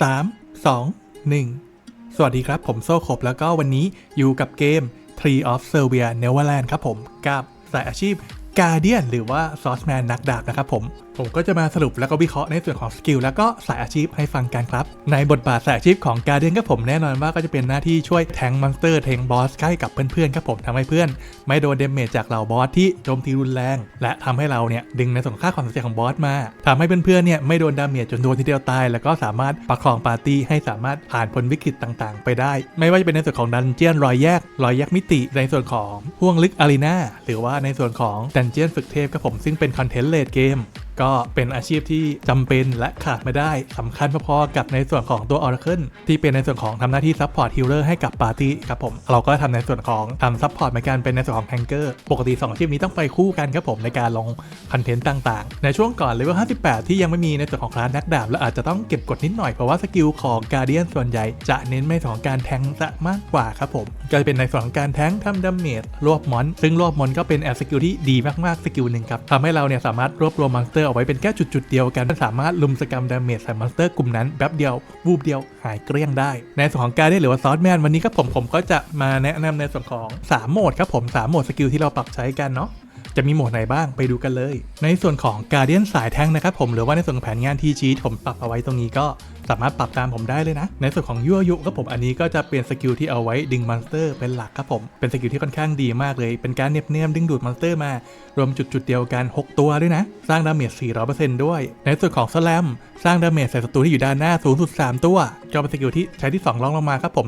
3 2 1 สวัสดีครับ ผมโซ่ขบแล้วก็วันนี้อยู่กับเกม Tree of Servia Neverland ครับผม กับสายอาชีพ Guardian หรือว่า Source Man นักดาบนะครับผม ผมก็จะมาสรุปแล้วก็วิเคราะห์ในส่วนของสกิลแล้วก็สายอาชีพให้ฟังกันครับ ในบทบาทสายอาชีพของ Guardian ครับผมแน่นอนว่าก็จะเป็นหน้าที่ช่วยแทงมอนสเตอร์แทงบอสใกล้กับเพื่อนๆครับผมทำให้เพื่อน ไม่โดนเดเมจจากเหล่าบอสที่โจมตีรุนแรง และทำให้เราเนี่ยดึงในส่วนของค่าความสนใจของบอสมาทำให้เพื่อนๆเนี่ยไม่โดนดาเมจจนโดนทีเดียวตาย แล้วก็สามารถประคองปาร์ตี้ให้สามารถผ่านพ้นวิกฤตต่างๆ ไปได้ ไม่ว่าจะเป็นในส่วนของดันเจียนรอยแยกรอยแยกมิติ ในส่วนของห่วงลึกอารีนาหรือว่าในส่วนของดันเจียนฝึกเทพครับผมซึ่งเป็นคอนเทนต์เลดเกม ก็เป็นอาชีพที่จำเป็นและขาดไม่ได้สำคัญพอๆกับในส่วนของตัว Oracle ที่เป็นในส่วนของทำหน้าที่ซัพพอร์ตฮิลเลอร์ให้กับปาร์ตี้ครับผม เราก็ทำในส่วนของทำซัพพอร์ตเหมือนกันเป็นในส่วนของแฮงเกอร์ปกติ 2 อาชีพนี้ต้องไปคู่กันครับผมในการลงคอนเทนต์ต่างๆ ในช่วงก่อนเลเวล58 ที่ยังไม่มีในส่วนของคลาสนักดาบและอาจจะต้องเก็บกดนิดหน่อยเพราะว่าสกิลของการเดียนส่วนใหญ่จะเน้นในส่วนของการแทงซะมากกว่าครับผมก็จะเป็นในส่วนของการแทงทำดาเมจรวบมอน ซึ่งรวบมอนก็เป็นแอสกิลที่ดีมากๆสกิลหนึ่งครับทำให้เราเนี่ยสามารถรวบรวมมอนสเตอร์เอาไว้เป็นแค่จุดๆเดียวกันสามารถลุมสกรรมดาเมจใส่มอนสเตอร์กลุ่มนั้นแป๊บเดียววูบเดียวหายเกลี้ยงได้ ในส่วนของการเดียนหรือว่าซอสแมนวันนี้ครับผมผมก็จะมาแนะนำในส่วนของสามโหมดครับผมสามโหมดสกิลที่เราปรับใช้กันเนาะจะมีโหมดไหนบ้างไปดูกันเลย ในส่วนของการเดียนสายแทงนะครับผมหรือว่าในส่วนของแผนงานทีชีตผมปรับเอาไว้ตรงนี้ก็ สามารถปรับตามผมได้เลยนะ ในส่วนของยั่วยุครับผมอันนี้ก็จะเป็นสกิลที่เอาไว้ดึงมอนสเตอร์เป็นหลักครับผม เป็นสกิลที่ค่อนข้างดีมากเลย เป็นการเนียบเนียมดึงดูดมอนสเตอร์มา รวมจุดจุดเดียวกัน 6 ตัวด้วยนะ สร้างดาเมจ 400%ด้วย ในส่วนของสแลมสร้างดาเมจใส่ศัตรูที่อยู่ด้านหน้าสูงสุด 3 ตัวก็เป็นสกิลที่ใช้ที่สองรองลงมาครับผม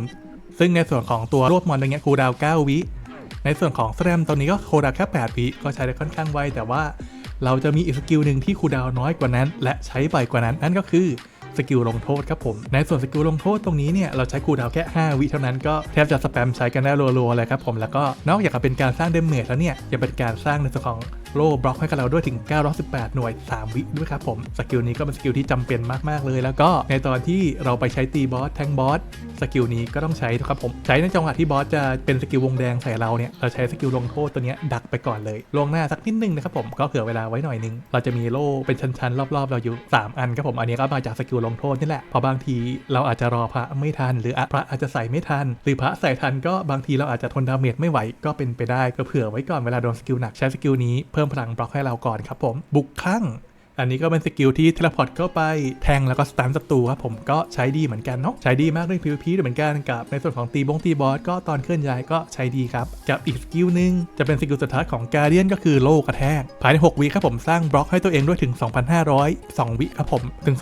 ซึ่งในส่วนของตัวรวบมอนตรงเนี้ยคูดาว 9 วิในส่วนของสแลมตอนนี้ก็โคดาวแค่8วิก็ใช้ได้ค่อนข้างไวแต่ว่าเราจะมีอีกสกิลหนึ่งที่คูดาวน้อยกว่านั้น และใช้บ่อยกว่านั้นนั่นก็คือ สกิลลงโทษครับผม ในส่วนสกิลลงโทษตรงนี้เนี่ยเราใช้คูดาวแค่ 5 วิเท่านั้นก็แทบจะสแปมใช้กันได้รัวๆเลยครับผมแล้วก็นอกจากจะเป็นการสร้างเดเมจแล้วเนี่ยยังเป็นการสร้างในส่วนของโล่บล็อกให้กับเราด้วยถึง 918 หน่วย 3 วิด้วยครับผม สกิลนี้ก็เป็นสกิลที่จำเป็นมาก ๆ เลย แล้วก็ในตอนที่เราไปใช้ตีบอสแทงบอสสกิลนี้ก็ต้องใช้ครับผมใช้ในจังหวะที่บอสจะเป็นสกิลวงแดงใส่เราเนี่ยเราใช้สกิลลงโทษตัวนี้ดักไปก่อนเลยลงหน้าสักนิดนึงนะครับผมก็เผื่อเวลาไว้หน่อยนึง เราจะมีโล่เป็นชั้นๆรอบๆ เราอยู่ 3 อันครับผมอันนี้ก็มาจากสกิลลงโทษนี่แหละเพราะบางทีเราอาจจะรอพระไม่ทัน หรือพระอาจจะใส่ไม่ทัน หรือพระใส่ทันก็บางทีเราอาจจะทนดาเมจไม่ไหวก็เป็นไปได้ก็เผื่อไว้ก่อนเวลาโดนสกิลหนักใช้สกิลนี้เพิ่มพลังบล็อกให้เราก่อนครับผมบุกข้าง อันนี้ก็เป็นสกิลที่เทเลพอร์ตเข้าไปแทงแล้วก็สตันศัตรูครับผมก็ใช้ดีเหมือนกันเนาะใช้ดีมากเรื่อง PVP ด้วยเหมือนกันกับ ในส่วนของตีบงตีบอสก็ตอนเคลื่อนย้ายก็ใช้ดีครับกับอีกสกิลหนึ่งจะเป็นสกิลสุดท้ายของการเดียนก็คือโลกระแทกภายใน6วิครับผมสร้างบล็อกให้ตัวเองด้วยถึง 2,500 2 วิครับผมถึง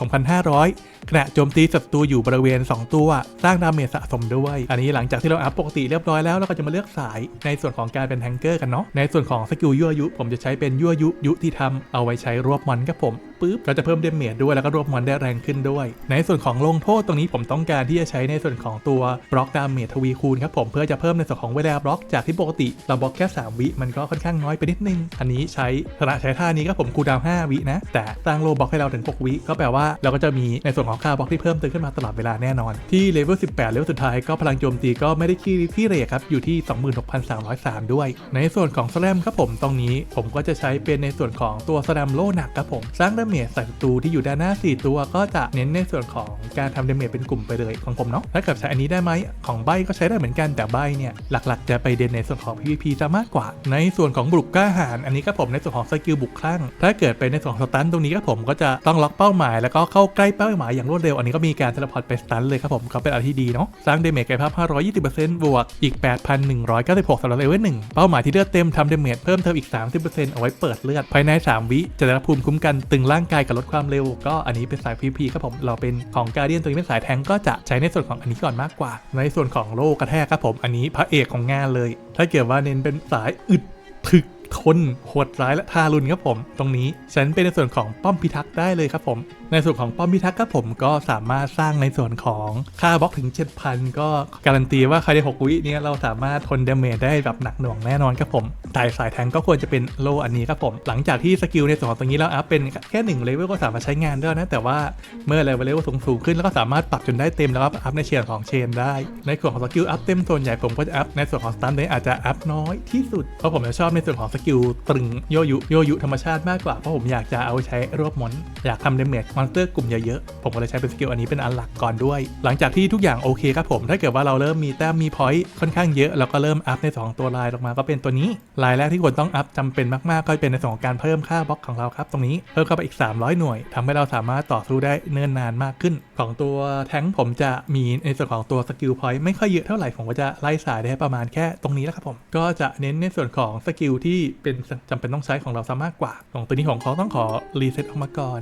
2,500 ขณะโจมตีศัตรูอยู่บริเวณ 2 ตัว สร้างดาเมจสะสมด้วย อันนี้หลังจากที่เราอัพปกติเรียบร้อยแล้วเราก็จะมาเลือกสายในส่วนของการเป็นแทงเกอร์กันเนาะในส่วนของสกิลยั่วยุ ผมจะใช้เป็นยั่วยุยุที่ทำเอาไว้ใช้รวบมอนครับผมผม ปุ๊บก็จะเพิ่มเดเมจด้วยแล้วก็รวบมอนได้แรงขึ้นด้วย ในส่วนของลงโทษตรงนี้ผมต้องการที่จะใช้ในส่วนของตัวบล็อกดาเมจทวีคูณครับผมเพื่อจะเพิ่มในส่วนของเวลาบล็อกจากที่ปกติเราบล็อกแค่3วิมันก็ค่อนข้างน้อยไปนิดนึง อันนี้ใช้ขณะใช้ท่านี้ก็ผมคูดาวน์5วินะแต่สร้างโลบล็อกให้เราถึง6วิก็แปลว่าเราก็จะมีในส่วนของค่าบล็อกที่เพิ่มเติมขึ้นมาตลอดเวลาแน่นอน ที่เลเวล18เลเวลสุดท้ายก็พลังโจมตีก็ไม่ได้ขี้ที่เรทครับอยู่ที่ 26,303 ด้วย ในส่วนของสแลมครับผมตรงนี้ผมก็จะใช้เป็นในส่วนของตัวสแลมโลหนักครับผมสร้างดาเมจใส่ศัตรูที่อยู่ด้านหน้า 4 ตัวก็จะเน้นในส่วนของการทำดาเมจเป็นกลุ่มไปเลยของผมเนาะถ้าเกิดใช้อันนี้ได้ไหมของใบก็ใช้ได้เหมือนกันแต่ใบเนี่ยหลักๆ จะไปเด่นในส่วนของ PVP จะมากกว่า ในส่วนของบุกกล้าหาญอันนี้ก็ผมในส่วนของสกิลบุกคลั่งถ้าเกิดเป็นในส่วนของสตันตรงนี้ก็ผมก็จะต้องล็อกเป้าหมาย แล้วก็เข้าใกล้เป้าหมายอย่างรวดเร็วอันนี้ก็มีการเทเลพอร์ตไปสตันเลยครับผมก็เป็นอะไรที่ดีเนาะสร้างเดเมจกายภาพ 520%บวกอีก 8,196สำหรับเลเวล1เป้าหมายที่เลือดเต็มทำเดเมจเพิ่มเติมอีก 30%เอาไว้เปิดเลือดภายใน 3 วิจะได้รับภูมิคุ้มกันตึงร่างกายกับลดความเร็ว ก็อันนี้เป็นสาย PVP ครับผมเราเป็นของการเดียนตัวนี้เป็นสายแทงก็จะใช้ในส่วนของอันนี้ก่อนมากกว่า ในส่วนของโลกระแทกครับผมอันนี้พระเอกของงานเลย ถ้าเกิดว่าเน้นเป็นสายอึดถึกทนโหดร้ายและทารุณครับผม ตรงนี้ฉันเป็นในส่วนของป้อมพิทักษ์ได้เลยครับผม ในส่วนของป้อมพิทักษ์ครับผมก็สามารถสร้างในส่วนของค่าบล็อกถึง 7,000 ก็การันตีว่าใครได้6วิเนี้ยเราสามารถทนเดเมจได้แบบหนักหน่วงแน่นอนครับผมแต่สายแทงก็ควรจะเป็นโลอันนี้ครับผม หลังจากที่สกิลในส่วนของตรงนี้เราอัพเป็นแค่1เลเวลก็สามารถใช้งานได้นะ แต่ว่าเมื่อเลเวลสูงสูงขึ้นแล้วก็สามารถปรับจนได้เต็มแล้วอัพในเชียร์ของเชนได้ ในส่วนของสกิลอัพเต็มส่วนใหญ่ผมก็จะอัพในส่วนของสตันเดอาจจะอัพน้อยที่สุดเพราะผมจะชอบในส่วนของสกิลตรึงโยยุโยยุธรรมชาติมากกว่าเพราะผมอยากจะเอาใช้รวบมอนอยากทำเดเมจมอนเตอร์กลุ่มเยอะๆ ผมก็เลยใช้เป็นสกิลอันนี้เป็นอันหลักก่อนด้วย หลังจากที่ทุกอย่างโอเคครับผม ถ้าเกิดว่าเราเริ่มมีแต้มมีพอยต์ค่อนข้างเยอะเราก็เริ่มอัพในสองตัวลายลงมาก็เป็นตัวนี้ ลายแรกที่ควรต้องอัพจำเป็นมากๆ ก็เป็นในส่วนของการเพิ่มค่าบล็อกของเราครับตรงนี้เพิ่มเข้าไปอีก 300 หน่วยทำให้เราสามารถต่อสู้ได้เนิ่นนานมากขึ้น ของตัวแท้งผมจะมีในส่วนของตัวสกิลพอยต์ไม่ค่อยเยอะเท่าไหร่ผมก็จะไล่สายได้ประมาณแค่ตรงนี้แล้วครับผมก็จะเน้นในส่วนของสกิลที่เป็นจำเป็นต้องใช้ของเราซะมากกว่า ของตัวนี้ผมขอต้องขอรีเซ็ตออกมาก่อน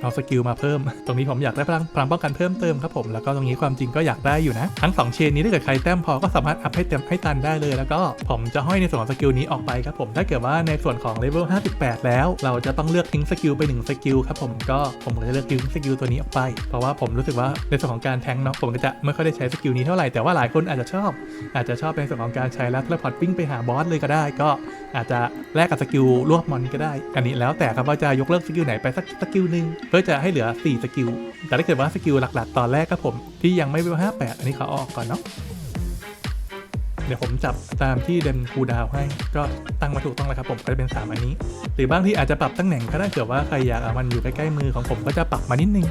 เอาสกิลมาเพิ่ม ตรงนี้ผมอยากได้พลังพลังป้องกันเพิ่มเติมครับผม แล้วก็ตรงนี้ความจริงก็อยากได้อยู่นะ ทั้ง 2 เชนนี้ถ้าเกิดใครแต้มพอก็สามารถอัพให้เต็มให้ตันได้เลย แล้วก็ผมจะห้อยในส่วนของสกิลนี้ออกไปครับผม ถ้าเกิดว่าในส่วนของเลเวล 58 แล้ว เราจะต้องเลือกทิ้งสกิลไป1สกิลครับผม ก็ผมก็จะเลือกทิ้งสกิลตัวนี้ออกไป เพราะว่าผมรู้สึกว่าในส่วนของการแทงเนาะ ผมก็จะไม่ค่อยได้ใช้สกิลนี้เท่าไหร่ แต่ว่าหลายคนอาจจะชอบ อาจจะชอบในส่วนของการใช้แล้วเทเลพอร์ตวิ่งไปหาบอสเลยก็ได้ ก็อาจจะแลกกับสกิลรวบมอนก็ได้ อันนี้แล้วแต่ครับว่าจะยกเลิกสกิลไหนไปสักสกิลหนึ่งเพื่อจะให้เหลือ 4 สกิล แต่ถ้าเกิดว่าสกิลหลักๆ ตอนแรกครับผมที่ยังไม่เวล58 อันนี้เขาอออกก่อนเนาะเดี๋ยวผมจับตามที่เดนคูดาวให้ ก็ตั้งมาถูกต้องแล้วครับผมก็จะเป็น 3 อันนี้ หรือบางที่อาจจะปรับตำแหน่งก็ได้เผื่อว่าใครอยากเอามันอยู่ใกล้ๆมือของผมก็จะปรับมานิดนึง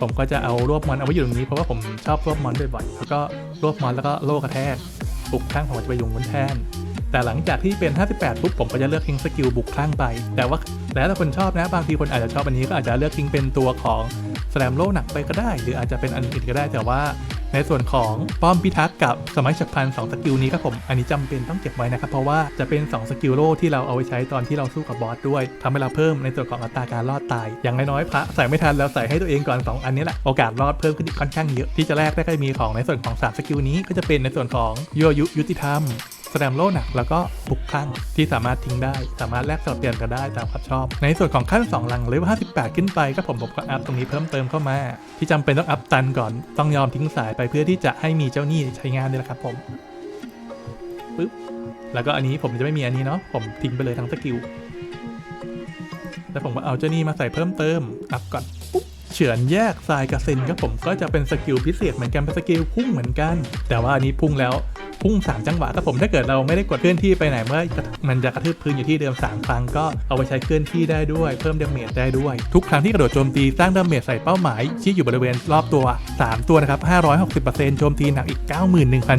ผมก็จะเอารวบมอนเอาไว้อยู่ตรงนี้เพราะว่าผมชอบรวบมอนบ่อยๆแล้วก็รวบมอนแล้วก็โล่กระแทกบุกข้างผมจะไปยุงบนแทนแต่หลังจากที่เป็น 58 ปุ๊บผมก็จะเลือกทิ้งสกิลบุกข้างไป แต่ว่า แล้วแต่คนชอบนะ บางทีคนอาจจะชอบอันนี้ก็อาจจะเลือกทิ้งเป็นตัวของแสลมโล่หนักไปก็ได้ หรืออาจจะเป็นอันอื่นก็ได้ แต่ว่าในส่วนของป้อมพิทักษ์กับสมัยฉับพลันสองสกิลนี้ครับผมอันนี้จำเป็นต้องเก็บไว้นะครับเพราะว่าจะเป็น 2 สกิลโล่ที่เราเอาไว้ใช้ตอนที่เราสู้กับบอสด้วยทำให้เราเพิ่มในส่วนของอัตราการรอดตาย อย่างน้อยๆพระใส่ไม่ทันแล้วใส่ให้ตัวเองก่อน 2 อันนี้แหละโอกาสรอดเพิ่มขึ้นค่อนข้างเยอะที่จะแลกได้ก็มีของในส่วนของ3สกิลนี้ก็จะเป็นในส่วนของยั่วยุยุติธรรม สแสดงโล่หนักแล้วก็บุกข้างที่สามารถทิ้งได้ สามารถแลกสลับเปลี่ยนกันได้ตามความชอบ ในส่วนของขั้น 2 หลังเลเวล58 ขึ้นไปก็ผมผมก็อัพตรงนี้เพิ่มเติมเข้ามา ที่จำเป็นต้องอัพตันก่อนต้องยอมทิ้งสายไปเพื่อที่จะให้มีเจ้าหนี้ใช้งานนี่แหละครับผมปึ๊บแล้วก็อันนี้ผมจะไม่มีอันนี้เนาะผมทิ้งไปเลยทั้งสกิลแล้วผมก็เอาเจ้าหนี้มาใส่เพิ่มเติมอัพก่อน ฉือนแยกทรายกับเซนครับผมก็จะเป็นสกิลพิเศษเหมือนกันเป็นสกิลพุ่งเหมือนกัน แต่ว่าอันนี้พุ่งแล้วพุ่ง 3 จังหวะครับผมถ้าเกิดเราไม่ได้กดเคลื่อนที่ไปไหนเมื่อมันจะกระทืบพื้นอยู่ที่เดิม 3 ครั้งก็เอาไปใช้เคลื่อนที่ได้ด้วยเพิ่มดาเมจได้ด้วย ทุกครั้งที่กระโดดโจมตีสร้างดาเมจใส่เป้าหมายที่อยู่บริเวณรอบตัว 3 ตัวนะครับ 560%โจมตีหนักอีก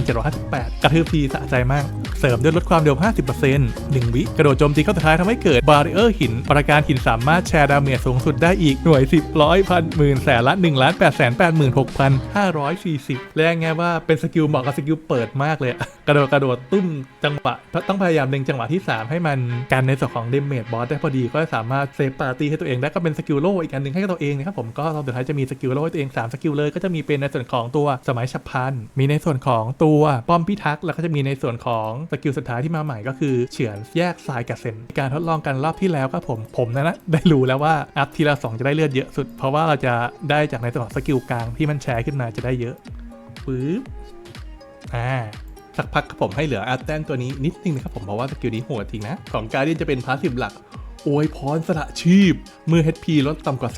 91,758 กระทืบทีสะใจมาก เสริมด้วยลดความเร็ว 50% 1 วิกระโดดโจมตีเข้าสุดท้ายทำให้เกิดบาริเออร์หิน ประการหินสามารถแชร์ดาเมจสูงสุดได้อีกหน่วย 10 ร้อยพันหมื่นแสนละ1ล้าน8แสน8หมื่น6พัน540และไงว่าเป็นสกิลเหมาะกับสกิลเปิดมากเลย กระโดดกระโดดตุ้มจังหวะ ต้องพยายามเล็งจังหวะที่ 3 ให้มันกันในส่วนของเดเมจบอสได้พอดีก็สามารถเซฟปาร์ตี้ให้ตัวเองได้ก็เป็นสกิลโล่อีกอันหนึ่งให้กับตัวเองนะครับผมก็ตอนสุดท้ายจะมีสกิลโล่ให้ตัวเอง3สกิลเลยก็จะมีเป็นในส่วนของตัวสมัยฉับพลันมีในส่วนของตัวป้อมพิทักษ์แล้วก็จะมีในส่วนของสกิลสุดท้ายที่มาใหม่ก็คือเฉือนแยกทรายกับเซนการทดลองกันรอบที่แล้วครับผมผมนะนะได้รู้แล้วว่าอัพทีละสองจะได้เลือดเยอะสุดเพราะว่าเราจะได้จากในส่วนของสกิลกลางที่มันแชร์ขึ้นมาจะได้เยอะปึ๊บอ่าสักพักครับผมให้เหลืออาร์แตนตัวนี้นิดนึงนะครับผมเพราะว่าสกิลนี้โหดจริงนะ ของการเดียนจะเป็นพาสซีฟหลักโอยพรสละชีพ เมื่อ HP ลดต่ำกว่า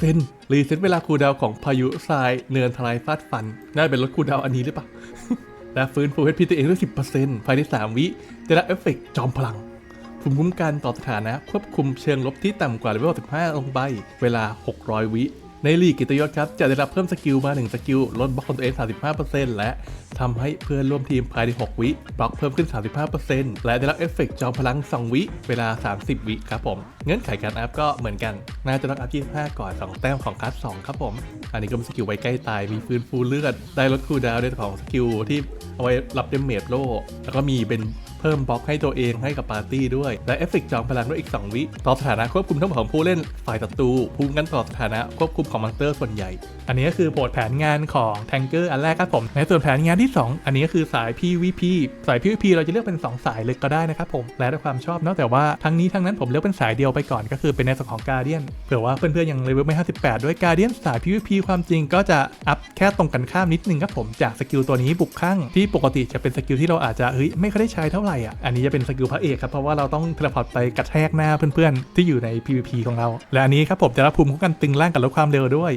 30%รีเซ็ตเวลาคูดาวของพายุทรายเนินทลายฟาดฟัน น่าจะเป็นลดคูดาวอันนี้หรือเปล่า และฟื้นฟู HP ตัวเองด้วย 10%ภายใน 3 วิได้รับเอฟเฟกต์จอมพลัง ภูมิคุ้มกันต่อสถานะ ควบคุมเชิงลบที่ต่ำกว่าเลเวล15ลงไป เวลา 600 วิ ในลีกกิตยศครับจะได้รับเพิ่มสกิลมา 1 สกิล ลดบล็อกของตัวเอง 35%และทำให้เพื่อนร่วมทีมภายใน 6 วิบล็อกเพิ่มขึ้น 35%และได้รับเอฟเฟกต์จอมพลัง 2 วิเวลา 30 วิครับผม เงื่อนไขการอัพก็เหมือนกัน น่าจะต้องอัพ25 ก่อน 2 แต้มของคัส2ครับผม อันนี้ก็เป็นสกิลไว้ใกล้ตายมีฟื้นฟูเลือด ได้ลดคูลดาวน์ในของสกิลที่เอาไว้รับเดเมจโล่แล้วก็มีเป็น เพิ่มบล็อกให้ตัวเองให้กับปาร์ตี้ด้วย และเอฟเฟกจอมพลังด้วยอีก 2 วิต่อสถานะควบคุมทั้งหมดของผู้เล่นฝ่ายศัตรูภูมิกันต่อสถานะควบคุมของมอนสเตอร์ส่วนใหญ่ อันนี้ก็คือโปรดแผนงานของแทงเกอร์อันแรกครับผมในส่วนแผนงานที่ 2 อันนี้ก็คือสาย PVP สาย PVP เราจะเลือกเป็น 2 สายเลยก็ได้นะครับผมแล้วแต่ความชอบเนอะแต่ว่าทั้งนี้ทั้งนั้นผมเลือกเป็นสายเดียวไปก่อนก็คือเป็นในส่วนของการเดียนเผื่อว่าเพื่อนๆยังเลเวลไม่ 58 ด้วยการเดียนสาย PVP ความจริงก็จะอัพแค่ตรงกันข้ามนิดนึงครับผมจากสกิลตัวนี้บุกข้างที่ปกติจะเป็นสกิลที่เราอาจจะเฮ้ยไม่ค่อยได้ใช้เท่าไหร่อะ อันนี้จะเป็นสกิลพระเอกครับ เพราะว่าเราต้องเทเลพอร์ตไปกระแทกหน้าเพื่อนๆ ที่อยู่ใน PVP ของเรา และอันนี้ครับผมจะรับภูมิคุ้มกันตึงร่างกับลดความเร็วด้วย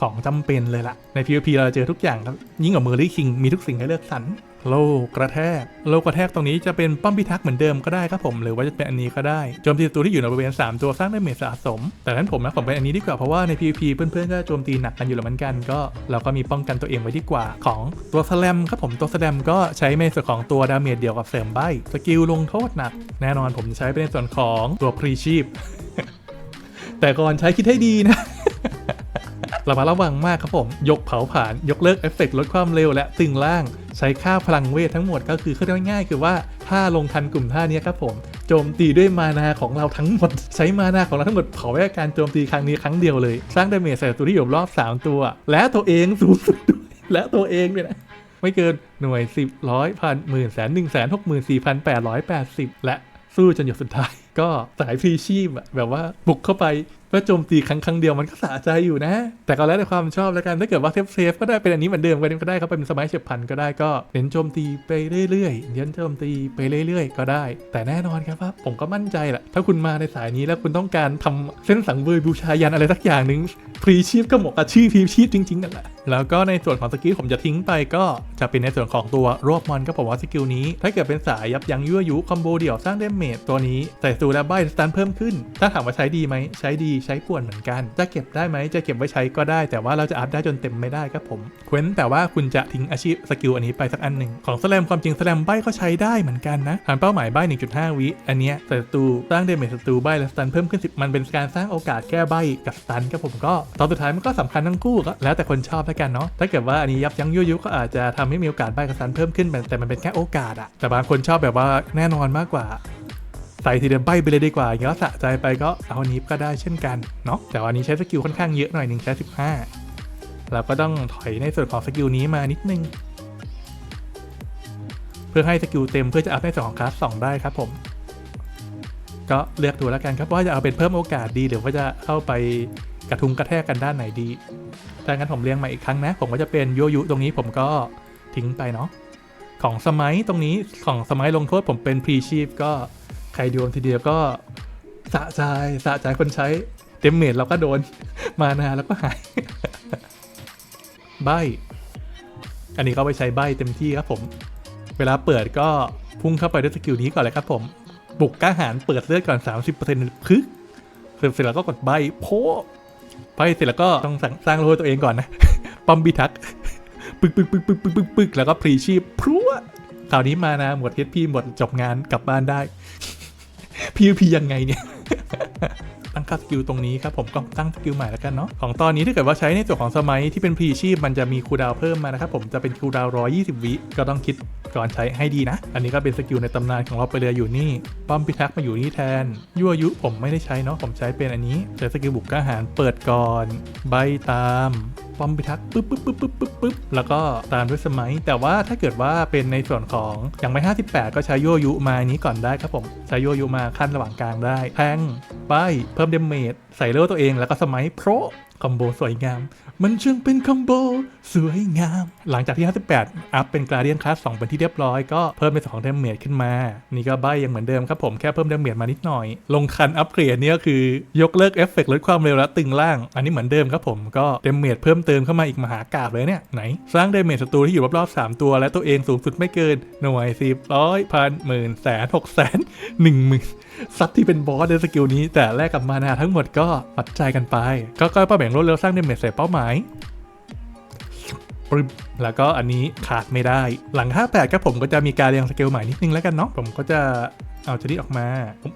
ของจำเป็นเลยละใน PVP เราเจอทุกอย่างครับยิ่งกว่าเมอร์ลี่คิงมีทุกสิ่งให้เลือกสรรโลกระแทก โลกระแทกตรงนี้จะเป็นป้อมพิทักษ์เหมือนเดิมก็ได้ครับผม หรือว่าจะเป็นอันนี้ก็ได้โจมตีศัตรูที่อยู่ในบริเวณ 3 ตัวสร้างได้เมจสะสม แต่นั้นผมนะผมเป็นอันนี้ดีกว่าเพราะว่าใน PVP เพื่อนๆก็โจมตีหนักกันอยู่แล้วเหมือนกัน ก็เราก็มีป้องกันตัวเองไว้ดีกว่าของตัวสแลมครับผมตัวสแลมก็ใช้ในส่วนของตัวดาเมจเดียวกับเสริมใบสกิลลงโทษหนัก แน่นอนผมใช้เป็นในส่วนของตัวพรีชีพแต่ก่อนใช้คิดให้ดีนะ ระมัดระวังมากครับผม ยกเผาผ่านยกเลิกเอฟเฟกต์ลดความเร็วและตึงล่าง ใช้ค่าพลังเวททั้งหมดก็คือคือง่ายๆคือว่าถ้าลงทันกลุ่มท่านี้ครับผมโจมตีด้วยมานาของเราทั้งหมด ใช้มานาของเราทั้งหมดเผาไว้การโจมตีครั้งนี้ครั้งเดียวเลย สร้างดาเมจใส่ตัวที่อยู่รอบ 3 ตัว และตัวเองสูงสุดด้วยและตัวเองเนี่ยนะไม่เกินหน่วย 10ร้อยพันหมื่นแสนหนึ่งแสนหกหมื่นสี่พันแปดร้อยแปดสิบและสู้จนหยดสุดท้าย ก็สายพรีชีพแบบว่าบุกเข้าไป เพื่อโจมตีครั้งครั้งเดียวมันก็สะใจอยู่นะ แต่ก็แล้วแต่ความชอบแล้วกันถ้าเกิดว่าเซฟเซฟก็ได้เป็นอันนี้เหมือนเดิมก็ได้ครับเป็นสมัยเฉียบพันก็ได้ก็เน้นโจมตีไปเรื่อยๆเน้นโจมตีไปเรื่อย ๆ ก็ได้ แต่แน่นอนครับว่าผมก็มั่นใจแหละถ้าคุณมาในสายนี้แล้วคุณต้องการทำเส้นสังเวยบูชายันอะไรสักอย่างหนึ่งพรีชีพก็หมาะกับชื่อพรีชีพจริงๆนั่นแหละ แล้วก็ในส่วนของสกิลผมจะทิ้งไปก็จะเป็นในส่วนของตัวรวบมอนก็ผมว่าสกิลนี้ ถ้าเกิดเป็นสายยับยั้งยั่วยุคอมโบเดี่ยวสร้างเดเมจตัวนี้ใส่สูและใบสตันเพิ่มขึ้น ถ้าถามว่าใช้ดีไหมใช้ดีใช้ป่วนเหมือนกัน จะเก็บได้ไหมจะเก็บไว้ใช้ก็ได้ แต่ว่าเราจะอัพได้จนเต็มไม่ได้ครับผมเว้นแต่ว่าคุณจะทิ้งอาชีพสกิลอันนี้ไปสักอันหนึ่งของสแลมความจริงสแลมใบก็ใช้ได้เหมือนกันนะฐานเป้าหมายใบ1.5 วิอันเนี้ยใส่ศัตรูสร้างเดเมจศัตรูใบและสตันเพิ่มขึ้น10มันเป็นการสร้างโอกาสแก้ใบกับสตันครับผมก็ตอนสุดท้ายมันก็สำคัญทั้งคู่ก็แล้วแต่คนชอบแล้วกันเนาะถ้าเกิดว่าอันนี้ยับยั้งยั่วยุก็อาจจะทำให้มีโอกาสใบกับสตันเพิ่มขึ้นแต่มันเป็นแค่โอกาสอะแต่บางคนชอบแบบว่าแน่นอนมากกว่าใส่ทีเดียวใบไปเลยดีกว่าอย่างเงี้ยสะใจไปก็เอาอันนี้ก็ได้เช่นกันเนาะแต่วันนี้ใช้สกิลค่อนข้างเยอะหน่อยหนึ่งใช้ 15 เราก็ต้องถอยในส่วนของสกิลนี้มานิดนึง เพื่อให้สกิลเต็มเพื่อจะอัพในส่วนของคลาส2ได้ครับผม ก็เลือกดูแล้วกันครับว่าจะเอาเป็นเพิ่มโอกาสดีหรือว่าจะเข้าไปกระทุงกระแทกกันด้านไหนดี ถ้างั้นผมเรียงใหม่อีกครั้งนะ ผมก็จะเป็นโยยุตรงนี้ผมก็ทิ้งไปเนาะของสมัยตรงนี้ของสมัยลงโทษผมเป็นพรีชีพก็ใครโดนทีเดียวก็สะใจสะใจคนใช้เต็มเมจเราก็โดนมานาแล้วก็หายใบอันนี้ก็ไปใช้ใบเต็มที่ครับผม เวลาเปิดก็พุ่งเข้าไปด้วยสกิลนี้ก่อนเลยครับผมบุกกล้าหารเปิดเลือดก่อน 30%พึกเสร็จแล้วก็กดใบโพ ไปเสร็จแล้วก็ต้องสร้างโลตัวเองก่อนนะปอมบิทักปึกปึกปึกปึกปึกปึกปึกแล้วก็พรีชีพพรัวคราวนี้มานะหมดเทสพี่หมดจบงานกลับบ้านได้พี่พี่ยังไงเนี่ย ตั้งค่าสกิลตรงนี้ครับผมก็ตั้งสกิลใหม่แล้วกันเนาะของตอนนี้ถ้าเกิดว่าใช้ในส่วนของสมัยที่เป็นพรีชีพมันจะมีคูลดาวเพิ่มมานะครับผมจะเป็นคูลดาวร้อยยี่สิบวิก็ต้องคิดก่อนใช้ให้ดีนะ อันนี้ก็เป็นสกิลในตำนานของเราไปเรืออยู่นี่ป้อมพิทักษ์มาอยู่นี่แทน ยั่วยุผมไม่ได้ใช้เนาะผมใช้เป็นอันนี้ใช้สกิลบุกกล้าหารเปิดก่อน ใบตาม ป้อมพิทักษ์ปึ๊บปึ๊บปึ๊บปึ๊บปึ๊บปึ๊บแล้วก็ตามด้วยสมัย แต่ว่าถ้าเกิดว่าเป็นในส่วนของอย่างไม่58 ก็ใช้ยั่วยุมานี้ก่อนได้ครับผมใช้ยั่วยุมาขั้นระหว่างกลางได้แทงไปเพิ่มเดเมจ ใส่เลเวลตัวเองแล้วก็สมัยโปรคอมโบสวยงาม มันช่างเป็นคอมโบสวยงาม หลังจากที่ 58 อัพเป็นกราเดียนคลาส 2 เป็นที่เรียบร้อย ก็เพิ่มเป็น2เดเมจขึ้นมา นี่ก็ใบยังเหมือนเดิมครับผมแค่เพิ่มเดเมจมานิดหน่อย ลงคันอัพเกรดเนี่ยก็คือยกเลิกเอฟเฟกลดความเร็วและตึงล่าง อันนี้เหมือนเดิมครับผมก็เดเมจเพิ่มเติมเข้ามาอีกมหากราบเลยเนี่ยไหน สร้างเดเมจศัตรูที่อยู่รอบๆ3ตัว และตัวเองสูงสุดไม่เกินหน่วยสิบร้อยพันหมื่นแสนหกแสนหนึ่งหมื่น ซัดที่เป็นบอสในสกิลนี้ แต่แลกกับมานาทั้งหมดก็ปัดใจกันไป ก็ก็ป้าแบ่งรถเร็วสร้างเดเมจใส่เป้าหมายปึบแล้วก็อันนี้ขาดไม่ได้ หลัง 58ครับผมก็จะมีการเรียงสเกลใหม่นิดนึงแล้วกันเนาะ ผมก็จะ เอาชนิดออกมา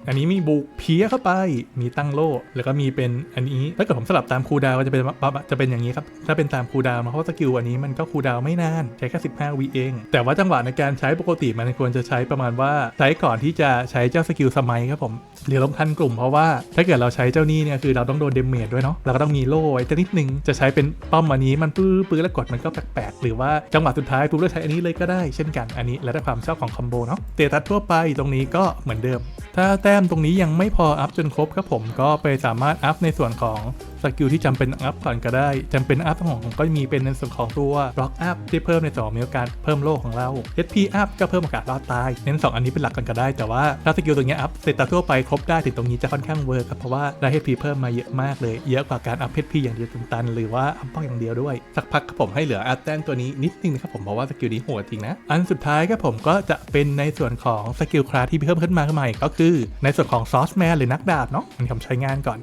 อันนี้มีบุกเพี้ยเข้าไป มีตั้งโล่ แล้วก็มีเป็นอันนี้ถ้าเกิดผมสลับตามคูดาวก็จะเป็นจะเป็นอย่างนี้ครับ ถ้าเป็นตามคูดาวน์เพราะสกิลอันนี้มันก็คูดาวไม่นาน ใช้แค่ 15วิเอง แต่ว่าจังหวะในการใช้ปกติมันควรจะใช้ประมาณว่าใช้ก่อนที่จะใช้เจ้าสกิลสมัยครับผมหรือลงทันกลุ่มเพราะว่าถ้าเกิดเราใช้เจ้านี้เนี่ยคือเราต้องโดนเดเมจด้วยเนาะเราก็ต้องมีโล่ไว้จะนิดนึงจะใช้เป็นป้อมอันนี้มันปื้อปื้อแล้วกดมันก็แปลกๆหรือว่าจังหวะสุดท้ายปุ๊บเราใช้อันนี้เลยก็ได้ เช่นกันอันนี้แล้วแต่ความชอบของคอมโบเนาะเตตัสทั่วไปตรงนี้ก็เหมือนเดิม ถ้าแต้มตรงนี้ยังไม่พออัพจนครบครับผมก็ไปสามารถอัพในส่วนของ สกิลที่จำเป็นอัพก่อนก็ได้จำเป็นอัพของก็มีเป็นในส่วนของตัวล็อกอัพที่เพิ่มในส่วนของมีโอกาสเพิ่มโลกของเรา HP อัพก็เพิ่มโอกาสรอดตาย เน้นสองอันนี้เป็นหลักกันก็ได้ แต่ว่าถ้าสกิลตัวนี้อัพเสร็จตาทั่วไปครบได้ถึงตรงนี้จะค่อนข้างเวิร์คครับเพราะว่าได้ HP เพิ่มมาเยอะมากเลย เยอะกว่าการอัพ HP อย่างเดียวตันๆหรือว่าอัพป้องอย่างเดียวด้วย สักพักครับผมให้เหลืออัพแต้มตัวนี้นิดนึงนะครับผมเพราะว่าสกิลนี้โหดจริงนะอันสุดท้ายครับผมก็จะเป็นในส่วนของสกิลคลาสที่เพิ่มขึ้นมาใหม่ก็คือ ในส่วนของซอสแมนหรือนักดาบเนาะมันคำใช้งานก่อน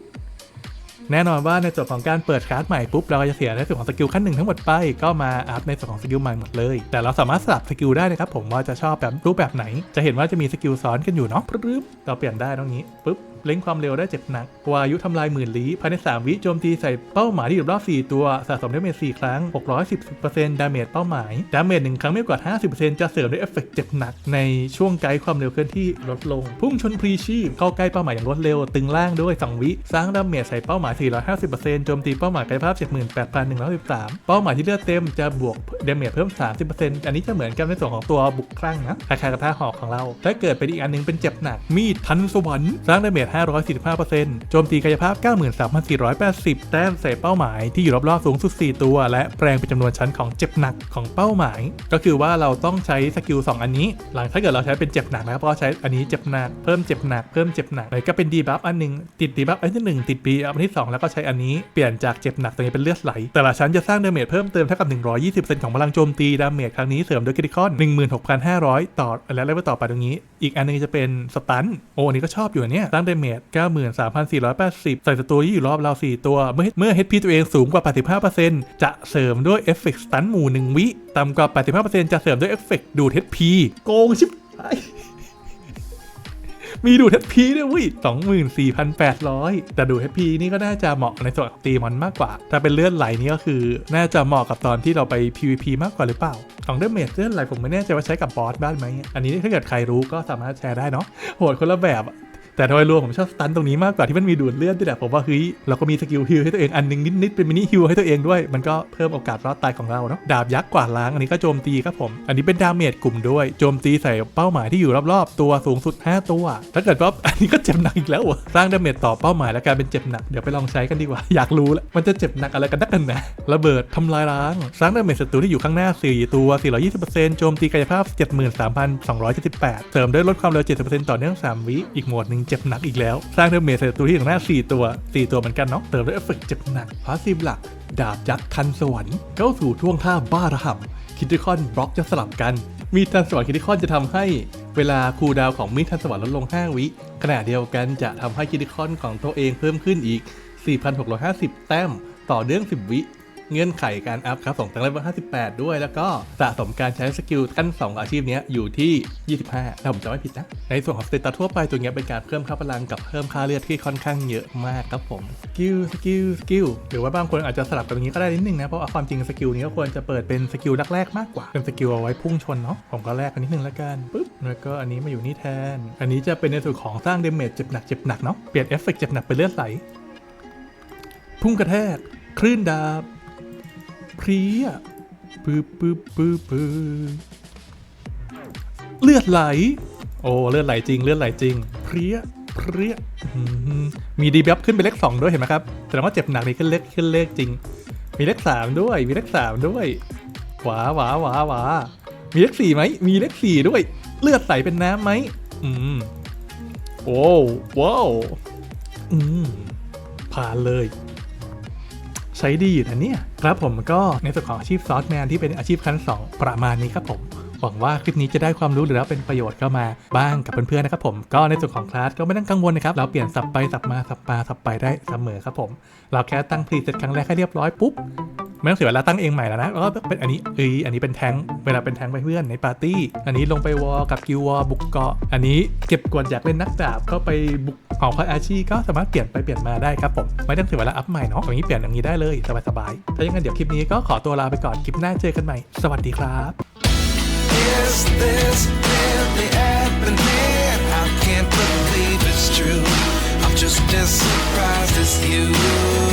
แน่นอนว่าในส่วนของการเปิดการ์ดใหม่ปุ๊บเราก็จะเสียในส่วนของสกิลขั้นหนึ่งทั้งหมดไปก็มาอัพในส่วนของสกิลใหม่หมดเลย แต่เราสามารถสลับสกิลได้นะครับผมว่าจะชอบแบบรูปแบบไหน จะเห็นว่าจะมีสกิลซ้อนกันอยู่เนาะปึ๊บเราเปลี่ยนได้ตรงนี้ปุ๊บ เล่งความเร็วได้เจ็บหนัก วายุทำลายหมื่นลี้ภายใน 3 วิโจมตีใส่เป้าหมายที่อยู่รอบ 4 ตัว สะสมดาเมจ4ครั้ง 610%ดาเมจเป้าหมาย ดาเมจ1ครั้งไม่กว่า 50%จะเสริมด้วยเอฟเฟกเจ็บหนัก ในช่วงไกด์ความเร็วเคลื่อนที่ลดลง พุ่งชนพรีชีพเข้าใกล้เป้าหมายอย่างรวดเร็ว ตึงล่างด้วย 2 วิสร้างดาเมจใส่เป้าหมาย 450%โจมตีเป้าหมายกายภาพ 78,113 เป้าหมายที่เลือดเต็มจะบวกดาเมจเพิ่ม 30%อันนี้จะเหมือนกันในส่วนของตัวบุกคลั่งนะคล้ายๆกับท่าหอกของเรา ถ้าเกิดเป็นอีกอันนึงเป็นเจ็บหนักมีดทันสวรรค์สร้างดาเมจ545%โจมตีกายภาพ 93,480 แต้มใส่เป้าหมายที่อยู่รอบๆสูงสุด 4 ตัว และแปลงเป็นจำนวนชั้นของเจ็บหนักของเป้าหมาย ก็คือว่าเราต้องใช้สกิล2 อันนี้ หลังถ้าเกิดเราใช้เป็นเจ็บหนักนะครับก็ใช้อันนี้เจ็บหนักเพิ่มเจ็บหนักเพิ่มเจ็บหนักเลยก็เป็นดีบัฟอันหนึงติดดีบัฟอันที่หนึ่งติดปีอันที่สองแล้วก็ใช้อันนี้เปลี่ยนจากเจ็บหนักตัวนี้เป็นเลือดไหล แต่ละชั้นจะสร้างดาเมจเพิ่มเติมเท่ากับ 120%ของพลังโจมตีดาเมจครั้งนี้เสริมด้วยคริติคอน16,500 ต่อและเลเวลต่อไปตรงนี้ อีกอันหนึงจะเป็นสตันโอ้อันนี้ก็ชอบอยู่เนี่ยสร้างดาเมจ93,480 ใส่ศัตรูที่อยู่รอบเรา 4 ตัว เมื่อเมื่อ HP ตัวเองสูงกว่า 85%จะเสริมด้วยเอฟเฟกต์สตันหมู่ 1 วิ ต่ำกว่า 85%จะเสริมด้วยเอฟเฟกต์ดูด HP โกงชิบหาย มีดูดพีด้วยวิ24,800แต่ดูดพีนี่ก็น่าจะเหมาะในส่วนของตีมอนมากกว่า ถ้าเป็นเลื่อนไหลนี่ก็คือ น่าจะเหมาะกับตอนที่เราไป PVP มากกว่าหรือเปล่า ของเดเมจเลื่อนไหลผมไม่แน่ใจว่าใช้กับบอสบ้านไหมอันนี้ถ้าเกิดใครรู้ก็สามารถแชร์ได้เนาะโหดคนละแบบ แต่โดยรวมผมชอบสตันตรงนี้มากกว่าที่มันมีดูดเลือดด้วยแหละผมว่าเฮ้ยเราก็มีสกิลฮิลให้ตัวเองอันหนึงนิดๆเป็นมินิฮิลให้ตัวเองด้วยมันก็เพิ่มโอกาสรอดตายของเราเนาะดาบยักษ์กวาดล้างอันนี้ก็โจมตีครับผม อันนี้เป็นดาเมจกลุ่มด้วยโจมตีใส่เป้าหมายที่อยู่รอบๆ ตัวสูงสุด 5 ตัว ถ้าเกิดว่าอันนี้ก็เจ็บหนักอีกแล้วสร้างดาเมจต่อเป้าหมายและกลายเป็นเจ็บหนักเดี๋ยวไปลองใช้กันดีกว่าอยากรู้แล้วมันจะเจ็บหนักอะไรกันนักกันนะระเบิดทำลายล้างสร้างดาเมจศัตรูที่อยู่ข้างหน้า 4 ตัว 420%โจมตีกายภาพ 73,278 เสริมด้วยลดความเร็ว 70%ต่อเนื่อง 3 วิอีกหมวดหนึ่งเจ็บหนักอีกแล้ว สร้างดเมจใส่ศัตรูที่อยู่ข้างหน้า 4 ตัว 4 ตัวเหมือนกันเนาะเติมด้วยเอฟเฟกต์เจ็บหนักพาสซีฟหลัก ดาบยักษ์ทันสวรรค์เข้าสู่ท่วงท่าบ้าระห่ำคิดคอนบล็อกจะสลับกัน มีทันสวรรค์คิดคอนจะทำให้เวลาคูดาวของมีทันสวรรค์ลดลง 5 วิขณะเดียวกันจะทำให้คิดคอนของตัวเองเพิ่มขึ้นอีก 4,650 แต้ม ต่อเนื่อง 10 วิ เงื่อนไขการอัพครับส่งตั้งเลเวล58 ด้วย แล้วก็สะสมการใช้สกิลขั้น 2 อาชีพนี้อยู่ที่ 25 ถ้าผมจำไม่ผิดนะ ในส่วนของสเตตัสทั่วไปตัวนี้เป็นการเพิ่มค่าพลังกับเพิ่มค่าเลือดที่ค่อนข้างเยอะมากครับผมสกิลสกิลสกิลหรือว่าบางคนอาจจะสลับกับตรงนี้ก็ได้นิดนึงนะเพราะความจริงสกิลนี้ก็ควรจะเปิดเป็นสกิลแรกๆมากกว่าเป็นสกิลเอาไว้พุ่งชนเนาะผมก็แลกกันนิดนึงแล้วกันปุ๊บแล้วก็อันนี้มาอยู่นี่แทน อันนี้จะเป็นในส่วนของสร้างเดเมจเจ็บหนักเจ็บหนักเนาะเปลี่ยนเอฟเฟกต์เจ็บหนักเป็นเลือดไหลพุ่งกระแทกคลื่นดาบ เพรียปึ๊บปึ๊บปึ๊บปึ๊บเลือดไหล โอ้เลือดไหลจริง เลือดไหลจริง เพรียเพรียอื้อหือมีดีบัฟขึ้นเป็นเลขสองด้วยเห็นไหมครับแสดงว่าเจ็บหนักนี่ขึ้นเลขขึ้นเลขจริง มีเลขสามด้วย มีเลขสามด้วยหวาหวาหวาหวามีเลขสี่ไหมมีเลขสี่ด้วย เลือดใสเป็นน้ำไหมอืมโอ้ว้าวอืมผ่านเลย ใช้ดีอยู่นะเนี่ยครับผมก็ในส่วนของอาชีพซอสแมนที่เป็นอาชีพขั้น 2 ประมาณนี้ครับผมหวังว่าคลิปนี้จะได้ความรู้หรือว่าเป็นประโยชน์เข้ามาบ้างกับเพื่อนๆนะครับผมก็ในส่วนของคลาสก็ไม่ต้องกังวลนะครับเราเปลี่ยนสับไปสับมาสับมาสับไปได้เสมอครับผม เราแค่ตั้งพรีเซตครั้งแรกให้เรียบร้อยปุ๊บ ไม่ต้องเสียเวลาตั้งเองใหม่แล้วนะแล้วก็เป็นอันนี้เอยอันนี้เป็นแทงเวลาเป็นแทงไปเพื่อนในปาร์ตี้ อันนี้ลงไปวอลกับกิววอลบุกเกาะ อันนี้เก็บกวดอยากเล่นนักดาบเข้าไปบุกหอคอยอาชีก็สามารถเปลี่ยนไปเปลี่ยนมาได้ครับผมไม่ต้องเสียเวลาอัพใหม่เนาะตรงนี้เปลี่ยนอย่างนี้ได้เลยสบายๆถ้าอย่างนั้นเดี๋ยวคลิปนี้ก็ขอตัวลาไปก่อนคลิปหน้าเจอกันใหม่ สวัสดีครับ Is this really happening? I can't believe it's true. I'm just as surprised as you.